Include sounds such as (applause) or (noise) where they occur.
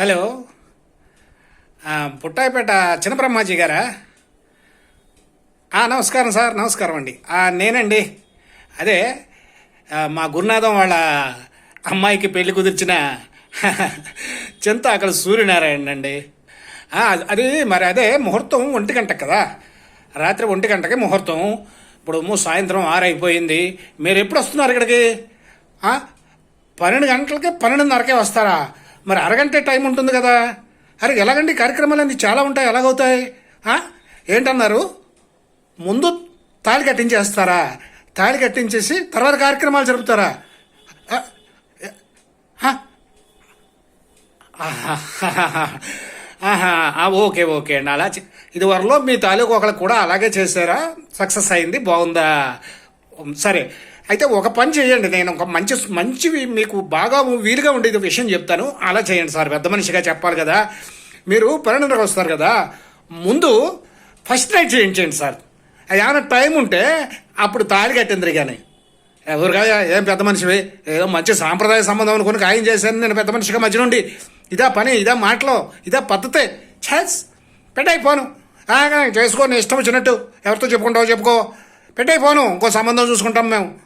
Hello. పుట్టాయిపేట చిన్నబ్రహ్మాజీ గారా? నమస్కారం sir నమస్కారం అండి. నేనండి. అదే మా గురునాథం వాళ్ళ అమ్మాయికి పెళ్ళి కుదిర్చిన (laughs) చింతాకల సూర్యనారాయణ అండి. అది మరి అదే ముహూర్తం ఒంటి గంట కదా? రాత్రి ఒంటి గంటకి ముహూర్తం. ఇప్పుడు సాయంత్రం ఆరైపోయింది. మీరు ఎప్పుడు వస్తున్నారు ఇక్కడికి? పన్నెండు గంటలకి పన్నెండున్నరకే వస్తారా? మరి అరగంటే టైం ఉంటుంది కదా. అరే ఎలాగండి? కార్యక్రమాలన్నీ చాలా ఉంటాయి ఎలాగవుతాయి? ఏంటన్నారు? ముందు తాళి కట్టించేస్తారా? తాళి కట్టించేసి తర్వాత కార్యక్రమాలు జరుపుతారా? ఓకే ఓకే అండి. అలా ఇదివరలో ఇది వరలో మీ తాలూకు ఒకళ్ళు కూడా అలాగే చేశారా? సక్సెస్ అయింది బాగుందా? సరే అయితే ఒక పని చేయండి. నేను ఒక మంచి మంచివి మీకు బాగా వీలుగా ఉండేది విషయం చెప్తాను. అలా చేయండి సార్. పెద్ద మనిషిగా చెప్పాలి కదా. మీరు పన్నెండున్నరకు వస్తారు కదా. ముందు ఫస్ట్ నైట్ చేయించండి సార్. ఏమైనా టైం ఉంటే అప్పుడు తాళి కట్టింది కానీ. ఎవరుగా ఏం పెద్ద మనిషివి? ఏదో మంచి సాంప్రదాయ సంబంధం అనుకుని ఖాయం చేశాను నేను పెద్ద మనిషిగా మధ్య నుండి ఇదా పని ఇదా మాటలో ఇదా పద్ధతే. ఛాన్స్ పెట్టయిపోను. చేసుకో నీ ఇష్టం వచ్చినట్టు. ఎవరితో చెప్పుకుంటావో చెప్పుకో. పెట్టయిపోను. ఇంకో సంబంధం చూసుకుంటాం మేము.